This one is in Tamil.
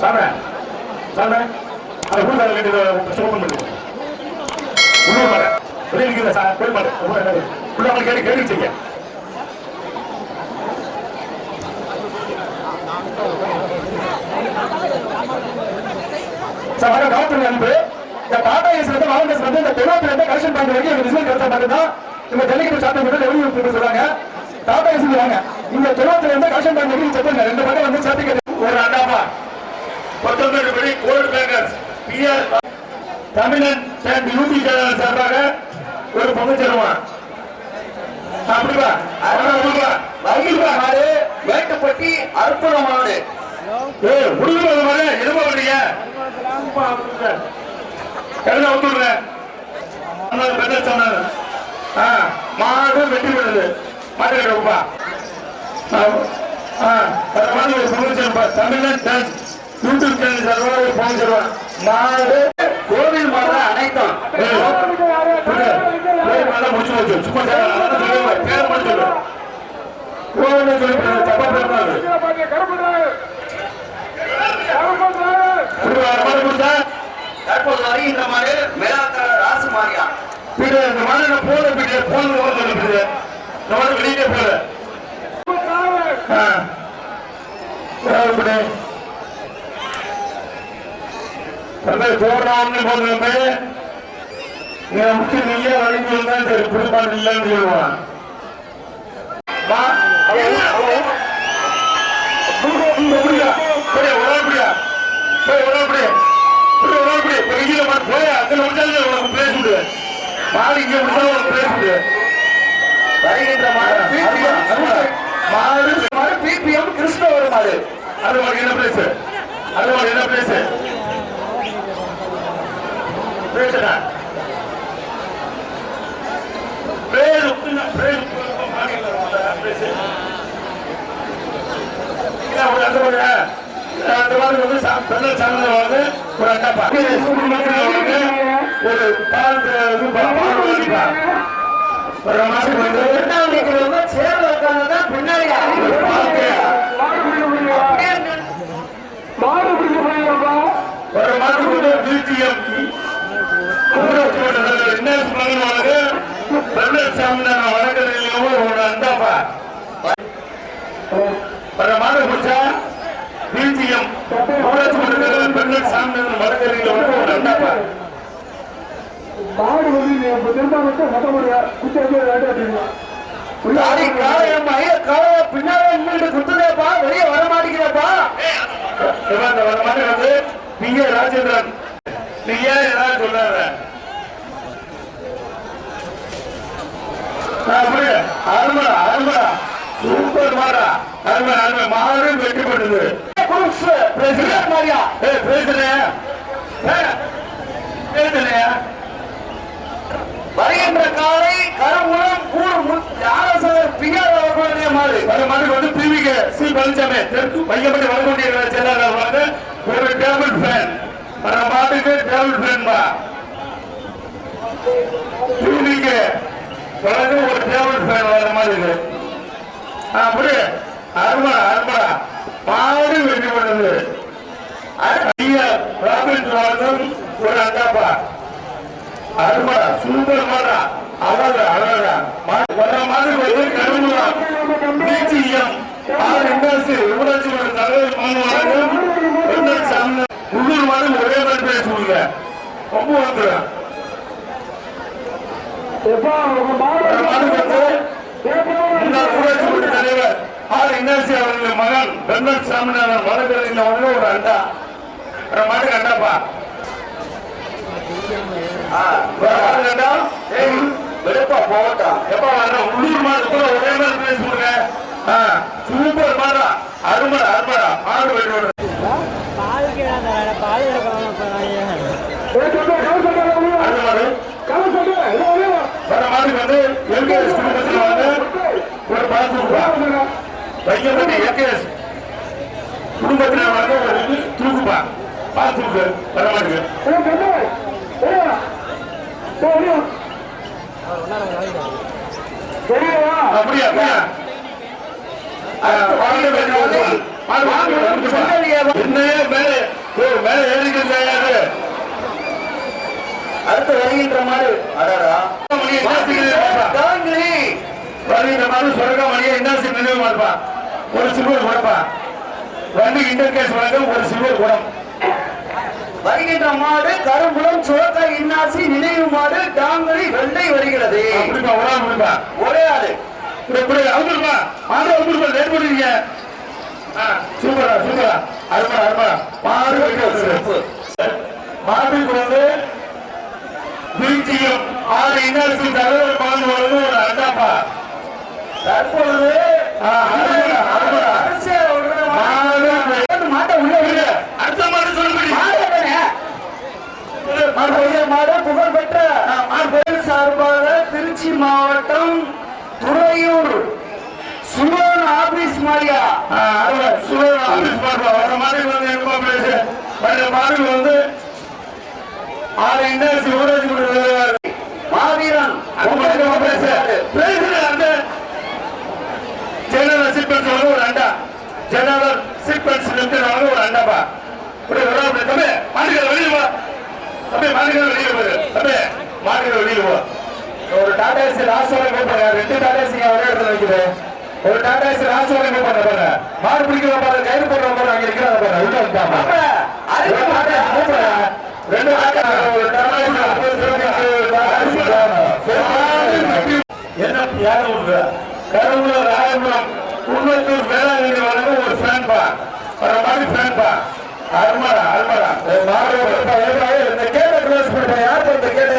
சாமி சாமி அந்த ஊர்ல வேண்டியது ஓப்பன் பண்ணு. உள்ளூர் மாடு வெளியே நிற்கிற உள்ள அவங்க கேள்வி கேள்வி செய்ய சார் வர டாக்டர் அன்பு இந்த டாடா ஏஸ் வந்து வந்து இந்த தெருவாத்துல இருந்து கலெக்ஷன் பாயிண்ட் வரைக்கும் எங்க ரிசல்ட் கிடைச்சா மட்டும்தான் இந்த ஜல்லிக்கட்டு சாப்பிட்டு மட்டும் ரெவன்யூ சொல்றாங்க. டாடா ஏஸ் வாங்க. இந்த தெருவாத்துல இருந்து கலெக்ஷன் பாயிண்ட் வரைக்கும் செத்துங்க ரெண்டு பக்கம் வந்து சர்டிபிகேட் ஒரு அண்டாமா பத்தொன்பது படி gold bakers PR Tamilan and UP channel சார்பாக ஒரு பங்கு தருவான் அப்படிப்பா அப்படிப்பா மகிழ்வா மாடு மேட்டுப்பட்டி அற்புத மாடு. ஏய் முடிவு மாதிரி எதுவும் வரீங்க கருத விட்டுடுறேன் மாடு வெட்டி விடுது. மாட்டு கிடப்பா ஆ ஒரு தமிழன் டன் ஒரு பங்கு தருவான் மாடு கோவில் மாடு அனைத்தும் முடிச்சு வச்சு. சும்மா. பேர் மட்டும் சொல்லு. கோவில்னு சொல்லி தப்பா பேர்? அந்த மாதிரி ராசு மாரியா. பின்ன இந்த மாதிரி போன பின்ன போன சொல்லு பின்ன இந்த மாதிரி வெளியே போல ஆ. அதாவது இப்படி. தந்தை போடுறான்னு போனதுமே நீ முக்கிய நீயே வழங்கி வந்தா சரி புதுப்பாடு இல்லைன்னு சொல்லுவான் ஒரு ஒரு ஒரு. மாடு பிபிஎம் பிபிஎம் கிறிஸ்தவர் மாடு அது உனக்கு என்ன place? அது உனக்கு என்ன? place என்ன? place உப்புன்னா, place உப்பு, மாடு இல்ல, place. இல்ல, ஒரு அந்த மாதிரி, அந்த மாதிரி பெண்ணை சார்ந்தவங்க வந்து ஒரு வந்து ஒரு பால் பால். ஒரு மாசம் உட்கார்ந்துதான் பின்னாடி ஒரு பால்க்கு ஒரு மாதம் வந்து பிஜிஎம் என்ன சொல்லுவாங்க வெள்ளச்சாமி வணக்கத்திலேயும் ஒரு அண்டாப்பா ஒரு மாதம் முடிச்சா பிஜிஎம் பெண்ணர் சாமி வணக்கத்தில் ஒரு அண்டாப்பா மாடு வந்து நீ இப்ப திரும்ப மொத்த காளையம் ஐயா குத்துதேப்பா வெளியே வர மாட்டேங்கிறப்பா. இந்த ஒரு மாதிரி வந்து நீங்க ராஜேந்திரன். நீ ஏன் ஏதாவது சொல்லாத. அருமடா அருமடா சூப்பர் மாடா. அருமை அருமை. மாடு வெற்றி பெற்றது. பிரசிடன்ட் மாரியா. ஏ பேசுறேன் வருகின்ற காலை கருங்குளம் கூர் ஆலோசகர் பிஆர் அவர்களுடைய மாடு. அந்த மாதிரி வந்து பிவிக்கு சி பழனிசாமி தெற்கு மையப்பட்டி வழங்கொண்டிய செயலாளர் வந்து. ஒரு டேபிள் ஃபேன் அந்த மாட்டுக்கு டேபிள் ஃபேன் பா வழங்க ஒரு டேபிள் ஃபேன் வர மாதிரி இருக்கு அப்படி அருமடா அருமடா மாடு வெற்றி பண்ணது ஒரு அண்டாப்பா அருமடா சூப்பர் மாடா. அழகா அழகா. வர மாதிரி கருமுலாம் பிஜிஎம் ஆர் என்எஸ் ஊராட்சி மன்ற தலைவர் மாணவர்கள் என்எஸ் அண்ணன் உள்ளூர் மாதிரி ஒரே மாதிரி பேசுவீங்க ரொம்ப வந்துடும் எப்பா உங்க மாடு வர மாதிரி வந்து முன்னாள் ஊராட்சி மன்ற தலைவர் ஆர் என்எஸ் அவர்களின் மகன் பெர்னட் சாமிநாதன் வழக்கறிஞர் வந்து ஒரு அண்டா. ஒரு மாதிரி அண்டாப்பா அண்டா ஏய், வெளுப்பா எப்ப உள்ளூர் ஒரே மாதிரி பேசி கொடுங்க. சூப்பர் மாடா. அருமடா அருமடா. மாடு வெட்டி பால் கிடாத பால் வர மாடு வந்து எல்கேஎஸ் குடும்பத்தில் வந்து ஒரு பாத்து ரூபா பையன்பட்டி எல்கேஎஸ் குடும்பத்தில் வந்து தூக்குப்பா பாசு தூக்கு வர மாட்டுக்கு அப்படியா அப்படியா. என்னையே மேலே மேல ஏறிக்கிறது அடுத்து வருகின்ற பாப்பா. தாங்கிலி வருகின்ற மாதிரி சுரங்க மணியை என்ன நினைவு ஒரு சில்வர் குடப்பா. வண்டி இன்டர் கேஸ் வழங்கும் ஒரு சில்வர் குடம். வருகின்ற மாடு கரும்புலம் சுரக்கா இன்னாசி நினைவு மாடு டாங்கலி வெள்ளை வருகிறது. அப்படிப்பா ஒரு ஆள் முடிப்பா ஒரே ஆளு. இப்படி மாடு அவுந்துருப்பா லேட் பண்ணிருக்கீங்க ஆ, சூப்பரா சூப்பரா. அருமா அருமா. மாடு. மாட்டுக்கு வந்து திருச்சியும் ஆறு இன்னரசு தலைவர் வழங்கும் ஒரு அண்டாப்பா. தற்பொழுது புகழ்பெற்ற சார்பாக திருச்சி மாவட்டம் துறையூர். சுலோன் ஆபீஸ் மாரியா சுவர் ஆபீஸ் பார்ப்பா வர மாதிரி வந்து என்ன பேசு. வர மாதிரி வந்து ஆறு இன்னரசு ஊராட்சி கொடுக்குறாரு மாவீரன். உங்களுக்கு பேச. பேசுற அந்த ஜெனரல் சீக்வன்ஸ் வந்து ஒரு அண்டா. ஜெனரல் சீக்வன்ஸ் லிமிடெட் வந்து ஒரு அண்டாப்பா இப்படி வர அப்படி தம்பி மாட்டுக்கிற வெளியே வா. தம்பி மாட்டுக்கிற வெளியே போயிரு தம்பி மாட்டுக்கிற வெளியே போ ஒரு டாடா ஏசி லாஸ்ட் வரை கூப்பிடுங்க ரெண்டு டாடா ஏசி ஒரே இடத்துல வைக்குது ஒரு டாடா ஏசி லாஸ்ட் வரை கூப்பிடுங்க பாருங்க மாடு பிடிக்கிற பாருங்க கயிறு போடுற பாருங்க அங்க இருக்கிறத பாருங்க உள்ள வந்துட்டாமா ஒரு டாடா ஏசி கூப்பிடுங்க ரெண்டு டாடா ஒரு டாடா ஏசி ஐம்பது கிலோமீட்டர் என்ன யார விடுற கருவூல ராயபுரம். குன்னத்தூர் வேளாங்கண்ணி வரைக்கும் ஒரு ஃபேன் பா வர மாதிரி ஃபேன் பா அருமரா அருமரா இந்த கேட்ட க்ளோஸ் பண்ணுறேன் யார் இந்த கேட்டை